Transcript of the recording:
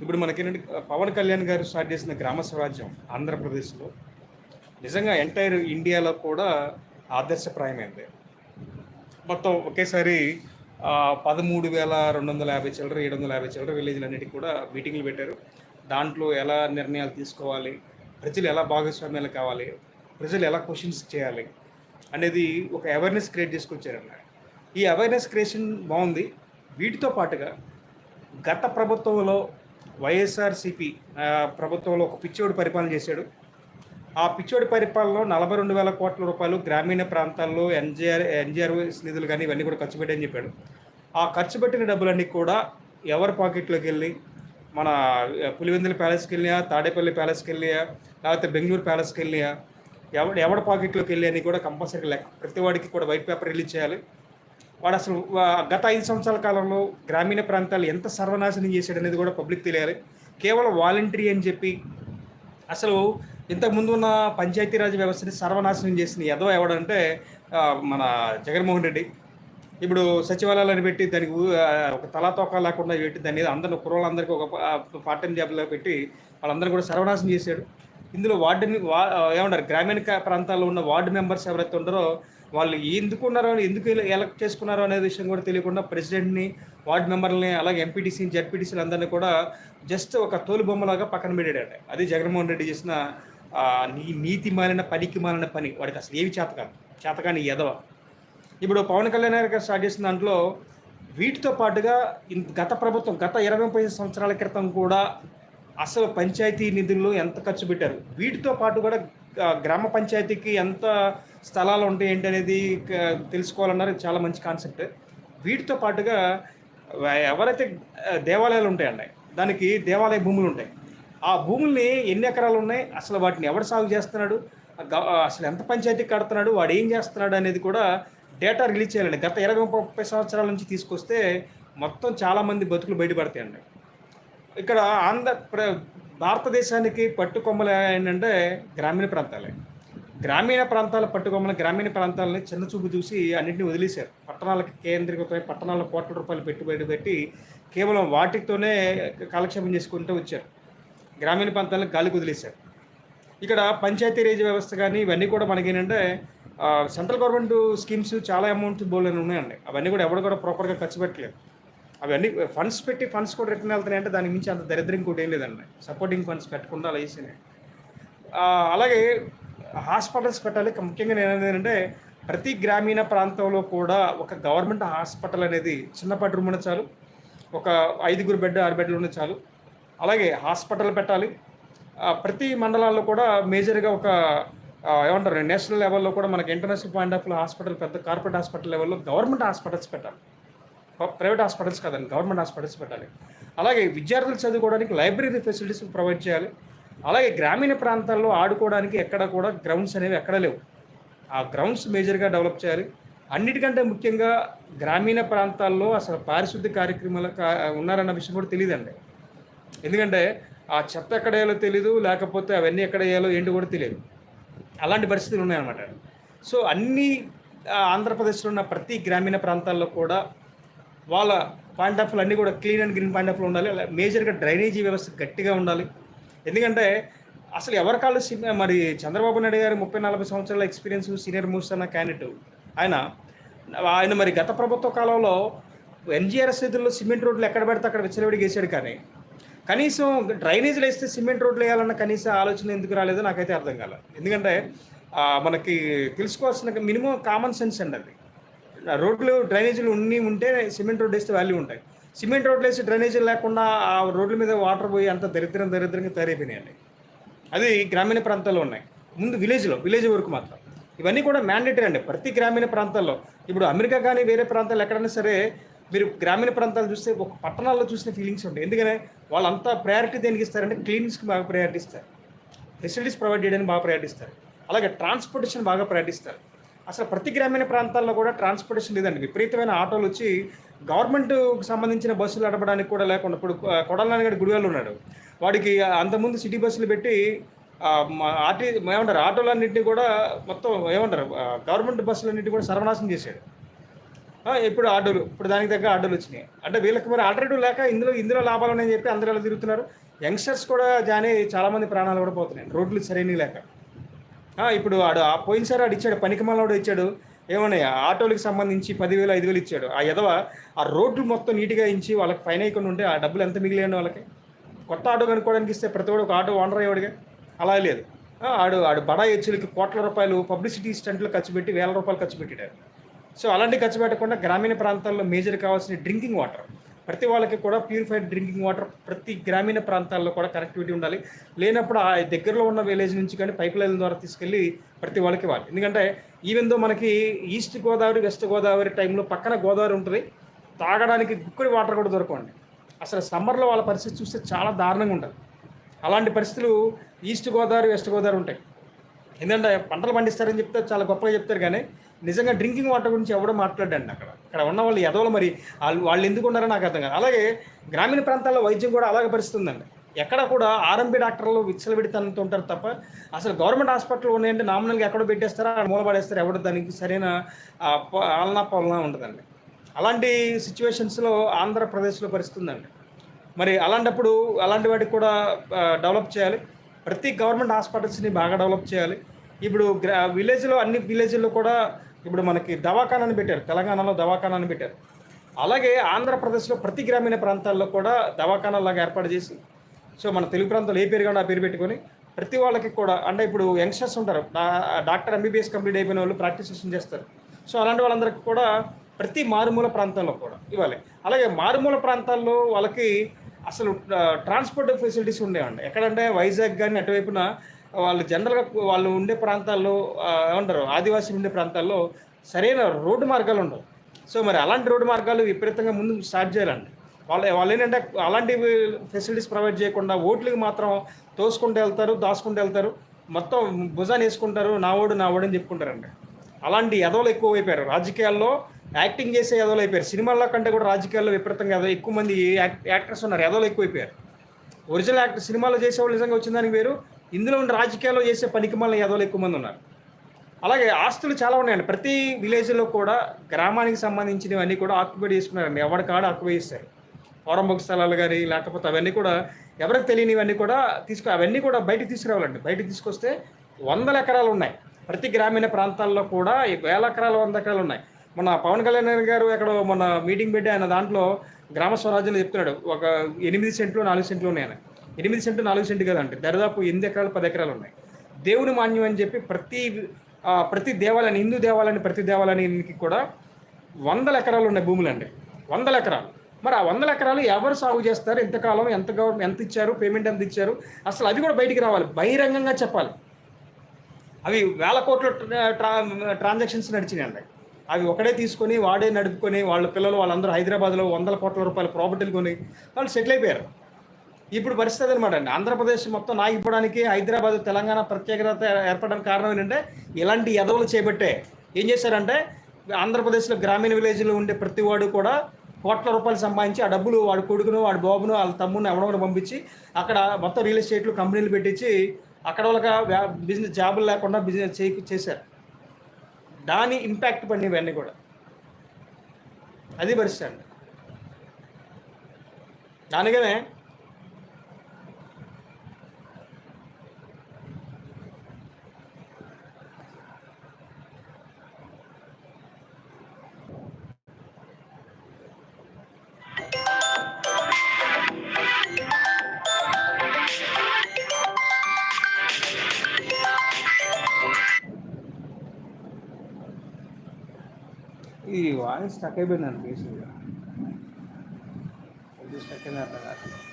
ఇప్పుడు మనకేంటంటే పవన్ కళ్యాణ్ గారు స్టార్ట్ చేసిన గ్రామ స్వరాజ్యం ఆంధ్రప్రదేశ్లో నిజంగా ఎంటైర్ ఇండియాలో కూడా ఆదర్శప్రాయమైంది. మొత్తం ఒకేసారి పదమూడు వేల రెండు వందల యాభై చిల్లర ఏడు వందల యాభై చిల్లర విలేజ్లన్నిటికీ కూడా మీటింగ్లు పెట్టారు. దాంట్లో ఎలా నిర్ణయాలు తీసుకోవాలి ప్రజలు ఎలా భాగస్వామ్యాలు కావాలి ప్రజలు ఎలా క్వశ్చన్స్ చేయాలి అనేది ఒక అవేర్నెస్ క్రియేట్ చేసుకొచ్చారన్న. ఈ అవేర్నెస్ క్రియేషన్ బాగుంది. వీటితో పాటుగా గత ప్రభుత్వంలో వైఎస్ఆర్సిపి ప్రభుత్వంలో ఒక పిచ్చోడు పరిపాలన చేశాడు. ఆ పిచ్చోడి పరిపాలనలో నలభై రెండు వేల కోట్ల రూపాయలు గ్రామీణ ప్రాంతాల్లో ఎన్జిఆర్ ఎన్జిఆర్ఎస్ నిధులు కానీ ఇవన్నీ కూడా ఖర్చు పెట్టని చెప్పాడు. ఆ ఖర్చు పెట్టిన డబ్బులన్నీ కూడా ఎవరి పాకెట్లోకి వెళ్ళి మన పులివెందుల ప్యాలెస్కి వెళ్ళినా తాడేపల్లి ప్యాలెస్కి వెళ్ళినా లేకపోతే బెంగళూరు ప్యాలెస్కి వెళ్ళినా ఎవడ ఎవడ పాకెట్లోకి వెళ్ళి అని కూడా కంపల్సరీ లెక్క ప్రతి వాడికి కూడా వైట్ పేపర్ రిలీజ్ చేయాలి. వాడు అసలు గత ఐదు సంవత్సరాల కాలంలో గ్రామీణ ప్రాంతాలు ఎంత సర్వనాశనం చేశాడు అనేది కూడా పబ్లిక్ తెలియాలి. కేవలం వాలంటరీ అని చెప్పి అసలు ఇంతకుముందు ఉన్న పంచాయతీరాజ్ వ్యవస్థని సర్వనాశనం చేసిన ఎదవ ఎవడంటే మన జగన్మోహన్ రెడ్డి. ఇప్పుడు సచివాలయాలను పెట్టి దానికి ఒక తలాతోక లేకుండా పెట్టి దాని మీద అందరిని కుర్రోళ్ళందరికీ ఒక పార్ట్ టైం జాబ్లో పెట్టి వాళ్ళందరూ కూడా సర్వనాశనం చేశాడు. ఇందులో వార్డుని వా ఏమంటారు గ్రామీణ ప్రాంతాల్లో ఉన్న వార్డు మెంబర్స్ ఎవరైతే ఉండరో వాళ్ళు ఎందుకున్నారో ఎందుకు ఎలక్ట్ చేసుకున్నారో అనే విషయం కూడా తెలియకుండా ప్రెసిడెంట్ని వార్డు మెంబర్ని అలాగే ఎంపీటీసీ జడ్పీటీసీని అందరినీ కూడా జస్ట్ ఒక తోలు బొమ్మలాగా పక్కన పెట్టాడండి అది జగన్మోహన్ రెడ్డి చేసిన నీ నీతి మాలిన పనికి మాలిన పని. వాడికి అసలు ఏవి చేతకాదు. చేతకాని ఎదవ ఇప్పుడు పవన్ కళ్యాణ్ గారు స్టార్ట్ చేసిన దాంట్లో వీటితో పాటుగా గత ప్రభుత్వం గత ఇరవై ముప్పై సంవత్సరాల క్రితం కూడా అసలు పంచాయతీ నిధుల్లో ఎంత ఖర్చు పెట్టారు? వీటితో పాటు కూడా గ్రామ పంచాయతీకి ఎంత స్థలాలు ఉంటాయి ఏంటి అనేది తెలుసుకోవాలన్నారు. చాలా మంచి కాన్సెప్ట్. వీటితో పాటుగా ఎవరైతే దేవాలయాలు ఉంటాయండి దానికి దేవాలయ భూములు ఉంటాయి. ఆ భూముల్ని ఎన్ని ఎకరాలు ఉన్నాయి అసలు వాటిని ఎవడు సాగు చేస్తున్నాడు అసలు ఎంత పంచాయతీ కడుతున్నాడు వాడు ఏం చేస్తున్నాడు అనేది కూడా డేటా రిలీజ్ చేయాలండి. గత ఇరవై ముప్పై సంవత్సరాల నుంచి తీసుకొస్తే మొత్తం చాలామంది బతుకులు బయటపడతాయండి. ఇక్కడ ఆంధ్ర ప్ర భారతదేశానికి పట్టుకొమ్మలు ఏంటంటే గ్రామీణ ప్రాంతాలే. గ్రామీణ ప్రాంతాల పట్టుకొమ్మలు గ్రామీణ ప్రాంతాలని చిన్న చూపు చూసి అన్నింటినీ వదిలేశారు. పట్టణాలకు కేంద్రీకృతమై పట్టణాల్లో కోట్ల రూపాయలు పెట్టుబడి పెట్టి కేవలం వాటితోనే కాలక్షేపం చేసుకుంటూ వచ్చారు. గ్రామీణ ప్రాంతాలను గాలికి వదిలేశారు. ఇక్కడ పంచాయతీ రేజ్ వ్యవస్థ కానీ ఇవన్నీ కూడా మనకి ఏంటంటే సెంట్రల్ గవర్నమెంట్ స్కీమ్స్ చాలా అమౌంట్ బోల్డ్ ఉన్నాయండి. అవన్నీ కూడా ఎవరు కూడా ప్రాపర్గా ఖర్చు పెట్టలేదు. అవన్నీ ఫండ్స్ పెట్టి ఫండ్స్ కూడా రిటర్న్ వెళ్తున్నాయి అంటే దానికి మించి అంత దరిద్రం ఇంకోటి ఏం లేదండి. సపోర్టింగ్ ఫండ్స్ పెట్టకుండా అలా చేసినాయి అలాగే హాస్పిటల్స్ పెట్టాలి. ముఖ్యంగా నేను ఏంటంటే ప్రతి గ్రామీణ ప్రాంతంలో కూడా ఒక గవర్నమెంట్ హాస్పిటల్ అనేది చిన్నపాటి రూమ్ ఉన్న చాలు ఒక ఐదుగురు బెడ్ ఆరు బెడ్లు ఉన్న చాలు. అలాగే హాస్పిటల్ పెట్టాలి. ప్రతి మండలాల్లో కూడా మేజర్గా ఒక ఏమంటారు నేషనల్ లెవెల్లో కూడా మనకి ఇంటర్నేషనల్ పాయింట్ ఆఫ్ హాస్పిటల్ పెద్ద కార్పొరేట్ హాస్పిటల్ లెవెల్లో గవర్నమెంట్ హాస్పిటల్స్ పెట్టాలి. ప్రైవేట్ హాస్పిటల్స్ కాదండి గవర్నమెంట్ హాస్పిటల్స్ పెట్టాలి. అలాగే విద్యార్థులు చదువుకోవడానికి లైబ్రరీ ఫెసిలిటీస్ ప్రొవైడ్ చేయాలి. అలాగే గ్రామీణ ప్రాంతాల్లో ఆడుకోవడానికి ఎక్కడ కూడా గ్రౌండ్స్ అనేవి ఎక్కడ లేవు. ఆ గ్రౌండ్స్ మేజర్గా డెవలప్ చేయాలి. అన్నిటికంటే ముఖ్యంగా గ్రామీణ ప్రాంతాల్లో అసలు పారిశుద్ధ్య కార్యక్రమాలు కా- ఉన్నారన్న విషయం కూడా తెలియదండి. ఎందుకంటే ఆ చెత్త ఎక్కడ వేయాలో తెలీదు లేకపోతే అవన్నీ ఎక్కడ వేయాలో ఏంటి కూడా తెలియదు. అలాంటి పరిస్థితులు ఉన్నాయన్నమాట. సో అన్ని ఆంధ్రప్రదేశ్లో ఉన్న ప్రతి గ్రామీణ ప్రాంతాల్లో కూడా వాళ్ళ పాయింట్ ఆఫ్ అన్నీ కూడా క్లీన్ అండ్ గ్రీన్ పాయింట్ ఆఫ్లో ఉండాలి. అలా మేజర్గా డ్రైనేజీ వ్యవస్థ గట్టిగా ఉండాలి. ఎందుకంటే అసలు ఎవరి కాళ్ళు మరి చంద్రబాబు నాయుడు గారు ముప్పై నలభై సంవత్సరాల ఎక్స్పీరియన్స్ సీనియర్ మోస్ట్ అన్న క్యాండిడేట్. ఆయన ఆయన మరి గత ప్రభుత్వ కాలంలో ఎన్జీఆర్ స్థితిలో సిమెంట్ రోడ్లు ఎక్కడ పెడితే అక్కడ విచ్చలవిడి వేసాడు కానీ కనీసం డ్రైనేజీలు వేస్తే సిమెంట్ రోడ్లు వేయాలన్న కనీస ఆలోచన ఎందుకు రాలేదో నాకైతే అర్థం కాలేదు ఎందుకంటే మనకి తెలుసుకోవాల్సిన మినిమం కామన్ సెన్స్ అండి అది. రోడ్లు డ్రైనేజీలు ఉన్ని ఉంటే సిమెంట్ రోడ్ వేస్తే వాల్యూ ఉంటాయి. సిమెంట్ రోడ్లు వేసి డ్రైనేజీలు లేకుండా ఆ రోడ్ల మీద వాటర్ పోయి అంత దరిద్రం దరిద్రంగా తయారైపోయినాయండి. అది గ్రామీణ ప్రాంతాల్లో ఉన్నాయి. ముందు విలేజ్లో విలేజ్ వరకు మాత్రం. ఇవన్నీ కూడా మ్యాండేటరీ అండి. ప్రతి గ్రామీణ ప్రాంతాల్లో. ఇప్పుడు అమెరికా కానీ వేరే ప్రాంతాలు ఎక్కడైనా సరే మీరు గ్రామీణ ప్రాంతాలు చూస్తే ఒక పట్టణాల్లో చూసిన ఫీలింగ్స్ ఉంటాయి. ఎందుకంటే వాళ్ళంతా ప్రయారిటీ దేనికి ఇస్తారంటే క్లీనింగ్స్కి బాగా ప్రయారిటీ ఇస్తారు. ఫెసిలిటీస్ ప్రొవైడ్ చేయడానికి బాగా ప్రయారిటీ ఇస్తారు. అలాగే ట్రాన్స్పోర్టేషన్ బాగా ప్రయారిటీ ఇస్తారు. అసలు ప్రతి గ్రామీణ ప్రాంతాల్లో కూడా ట్రాన్స్పోర్టేషన్ లేదండి. విపరీతమైన ఆటోలు వచ్చి గవర్నమెంట్కి సంబంధించిన బస్సులు నడపడానికి కూడా లేకుండా ఇప్పుడు కొడాలని గడి గుడివాళ్ళు ఉన్నాడు. వాడికి అంతకుముందు సిటీ బస్సులు పెట్టి ఆర్టీ ఏమంటారు ఆటోలన్నింటినీ కూడా మొత్తం ఏమంటారు గవర్నమెంట్ బస్సులన్నింటినీ కూడా సర్వనాశనం చేశాడు. ఇప్పుడు ఆటోలు ఇప్పుడు దానికి తగ్గ ఆటోలు వచ్చినాయి. అంటే వీళ్ళకి మరి ఆల్టర్నేటివ్ లేక ఇందులో ఇందులో లాభాలు ఉన్నాయని చెప్పి అందరూ ఎలా తిరుగుతున్నారు. యంగ్స్టర్స్ కూడా జాయిన్ అయ్యి చాలామంది ప్రాణాలు కూడా పోతున్నాయి. రోడ్లు సరైన లేక. ఇప్పుడు ఆడు ఆ పోయినసారి ఆడు ఇచ్చాడు పనికిమాలవాడు ఇచ్చాడు. ఏమన్నాయి ఆటోలకు సంబంధించి పదివేలు ఐదు వేలు ఇచ్చాడు. ఆ ఎదవ ఆ రోడ్లు మొత్తం నీట్గా ఇచ్చి వాళ్ళకి ఫైన్ అయ్యకుండా ఉంటే ఆ డబ్బులు ఎంత మిగిలియండి వాళ్ళకి? కొత్త ఆటో కనుక్కోవడానికి ఇస్తే ప్రతి ఒక్కడు ఒక ఆటో ఓనర్ అయ్యేవాడిగా? అలా లేదు. ఆడు ఆడు బడా హెచ్చులకి కోట్ల రూపాయలు పబ్లిసిటీ స్టంట్లు ఖర్చు పెట్టి వేల రూపాయలు ఖర్చు పెట్టాడు. సో అలాంటి ఖర్చు పెట్టకుండా గ్రామీణ ప్రాంతాల్లో మేజర్ కావాల్సిన డ్రింకింగ్ వాటర్. ప్రతి వాళ్ళకి కూడా ప్యూరిఫైడ్ డ్రింకింగ్ వాటర్ ప్రతి గ్రామీణ ప్రాంతాల్లో కూడా కనెక్టివిటీ ఉండాలి. లేనప్పుడు ఆ దగ్గరలో ఉన్న విలేజ్ నుంచి కానీ పైప్ లైన్ ద్వారా తీసుకెళ్ళి ప్రతి వాళ్ళకి ఇవ్వాలి. ఎందుకంటే ఈవెన్ దో మనకి ఈస్ట్ గోదావరి వెస్ట్ గోదావరి టైంలో పక్కన గోదావరి ఉంటుంది తాగడానికి గుక్కడి వాటర్ కూడా దొరకండి అసలు సమ్మర్లో వాళ్ళ పరిస్థితి చూస్తే చాలా దారుణంగా ఉంటుంది. అలాంటి పరిస్థితులు ఈస్ట్ గోదావరి వెస్ట్ గోదావరి ఉంటాయి. ఎందుకంటే పంటలు పండిస్తారని చెప్తే చాలా గొప్పగా చెప్తారు కానీ నిజంగా డ్రింకింగ్ వాటర్ గురించి ఎవడో మాట్లాడండి అక్కడ. అక్కడ ఉన్న వాళ్ళు ఎదవలు మరి? వాళ్ళు వాళ్ళు ఎందుకు ఉన్నారో నాకు అర్థం కాదు. అలాగే గ్రామీణ ప్రాంతాల్లో వైద్యం కూడా అలాగే పరిస్థితుందండి. ఎక్కడ కూడా ఆర్ఎంపీ డాక్టర్లు విచ్చలవిడితనంతో ఉంటారు తప్ప అసలు గవర్నమెంట్ హాస్పిటల్ ఉన్నాయంటే నామినల్గా ఎక్కడో పెట్టేస్తారా? అక్కడ మూలపడేస్తారు ఎవరు దానికి సరైన ప- ఆలనా పాలనా ఉండదండి. అలాంటి సిచ్యువేషన్స్లో ఆంధ్రప్రదేశ్లో పరిస్థితుందండి. మరి అలాంటప్పుడు అలాంటి వాటికి కూడా డెవలప్ చేయాలి. ప్రతి గవర్నమెంట్ హాస్పిటల్స్ని బాగా డెవలప్ చేయాలి. ఇప్పుడు గ్రా విలేజ్లో అన్ని విలేజ్లో కూడా ఇప్పుడు మనకి దవాఖానాన్ని పెట్టారు తెలంగాణలో దవాఖానాన్ని పెట్టారు. అలాగే ఆంధ్రప్రదేశ్లో ప్రతి గ్రామీణ ప్రాంతాల్లో కూడా దవాఖానాలాగా ఏర్పాటు చేసి సో మన తెలుగు ప్రాంతాలు ఏ పేరు కానీ ఆ పేరు పెట్టుకొని ప్రతి వాళ్ళకి కూడా అంటే ఇప్పుడు యంగ్స్టర్స్ ఉంటారు డాక్టర్ ఎంబీబీఎస్ కంప్లీట్ అయిపోయిన వాళ్ళు ప్రాక్టీసెస్ చేస్తారు. సో అలాంటి వాళ్ళందరికీ కూడా ప్రతి మారుమూల ప్రాంతంలో కూడా ఇవ్వాలి. అలాగే మారుమూల ప్రాంతాల్లో వాళ్ళకి అసలు ట్రాన్స్పోర్ట్ ఫెసిలిటీస్ ఉండేవండి. ఎక్కడంటే వైజాగ్ కానీ అటువైపున వాళ్ళు జనరల్గా వాళ్ళు ఉండే ప్రాంతాల్లో ఉండరు ఏమంటారు ఉండే ప్రాంతాల్లో సరైన రోడ్డు మార్గాలు ఉండవు. సో మరి అలాంటి రోడ్డు మార్గాలు విపరీతంగా ముందు స్టార్ట్ చేయాలండి. వాళ్ళు వాళ్ళు ఏంటంటే అలాంటి ఫెసిలిటీస్ ప్రొవైడ్ చేయకుండా ఓట్లకి మాత్రం తోసుకుంటూ వెళ్తారు దాచుకుంటూ వెళ్తారు మొత్తం భుజాన్ని వేసుకుంటారు నా ఓడు నా ఓడు అని చెప్పుకుంటారండి. అలాంటి ఎదవలు ఎక్కువ అయిపోయారు రాజకీయాల్లో యాక్టింగ్ చేసే ఎదవలు అయిపోయారు. సినిమాల్లో కంటే కూడా రాజకీయాల్లో విపరీతంగా ఎదవ ఎక్కువ మంది యాక్- యాక్టర్స్ ఉన్నారు. ఎదవలు ఎక్కువైపోయారు. ఒరిజినల్ యాక్టర్ సినిమాలో చేసేవాళ్ళు నిజంగా వచ్చిన దానికి వేరు ఇందులో ఉన్న రాజకీయాల్లో చేసే పనికి మళ్ళీ ఎదవలు ఎక్కువ మంది ఉన్నారు. అలాగే ఆస్తులు చాలా ఉన్నాయండి. ప్రతి విలేజ్లో కూడా గ్రామానికి సంబంధించినవన్నీ కూడా ఆక్యుపై చేసుకున్నారండి. ఎవరి కాడ ఆక్యుపై చేస్తారు? పౌరంభక స్థలాలు కానీ లేకపోతే అవన్నీ కూడా ఎవరికి తెలియనివన్నీ కూడా తీసుకు అవన్నీ కూడా బయటికి తీసుకురావాలండి. బయటికి తీసుకొస్తే వందల ఎకరాలు ఉన్నాయి. ప్రతి గ్రామీణ ప్రాంతాల్లో కూడా వేల ఎకరాలు వంద ఎకరాలు ఉన్నాయి. మన పవన్ కళ్యాణ్ గారు ఎక్కడ మన మీటింగ్ పెట్టి ఆయన దాంట్లో గ్రామ స్వరాజ్యంలో చెప్తున్నాడు. ఒక ఎనిమిది సెంట్లు నాలుగు సెంట్లు ఉన్నాయని. ఎనిమిది సెంటు నాలుగు సెంట్లు కదండి దాదాపు ఎనిమిది ఎకరాలు పది ఎకరాలు ఉన్నాయి. దేవుని మాన్యం అని చెప్పి ప్రతి ప్రతి దేవాలయాన్ని హిందూ దేవాలయాన్ని ప్రతి దేవాలయానికి కూడా వందల ఎకరాలు ఉన్నాయి భూములు అండి. వందల ఎకరాలు. మరి ఆ వందల ఎకరాలు ఎవరు సాగు చేస్తారు? ఎంతకాలం ఎంత గవర్నమెంట్ ఎంత ఇచ్చారు? పేమెంట్ ఎంత ఇచ్చారు? అసలు అవి కూడా బయటికి రావాలి. బహిరంగంగా చెప్పాలి. అవి వేల కోట్ల ట్రా ట్రాన్సాక్షన్స్ నడిచినాయండి. అవి ఒకడే తీసుకొని వాడే నడుపుకొని వాళ్ళ పిల్లలు వాళ్ళందరూ హైదరాబాద్లో వందల కోట్ల రూపాయల ప్రాపర్టీలు కొని వాళ్ళు సెటిల్ అయిపోయారు. ఇప్పుడు పరిస్థితి అనమాట అండి. ఆంధ్రప్రదేశ్ మొత్తం నాగిపోవడానికి హైదరాబాద్ తెలంగాణ ప్రత్యేకత ఏర్పడడానికి కారణం ఏంటంటే ఇలాంటి ఎదవలు చేపట్టే ఏం చేశారంటే ఆంధ్రప్రదేశ్లో గ్రామీణ విలేజ్లో ఉండే ప్రతి వాడు కూడా కోట్ల రూపాయలు సంపాదించి ఆ డబ్బులు వాడి కొడుకును వాడి బాబును వాళ్ళ తమ్ముని ఎవడో పంపించి అక్కడ మొత్తం రియల్ ఎస్టేట్లు కంపెనీలు పెట్టించి అక్కడ వాళ్ళకి బిజినెస్ జాబులు లేకుండా బిజినెస్ చేయ చేశారు. దాని ఇంపాక్ట్ పడినవి ఇవన్నీ కూడా. అది పరిస్థితి అండి. దానికనే ఈ వాయిస్ స్టక్ అయిపోయింది అనిపిస్తుంది. స్టక్ అయిన అర్థం కాదు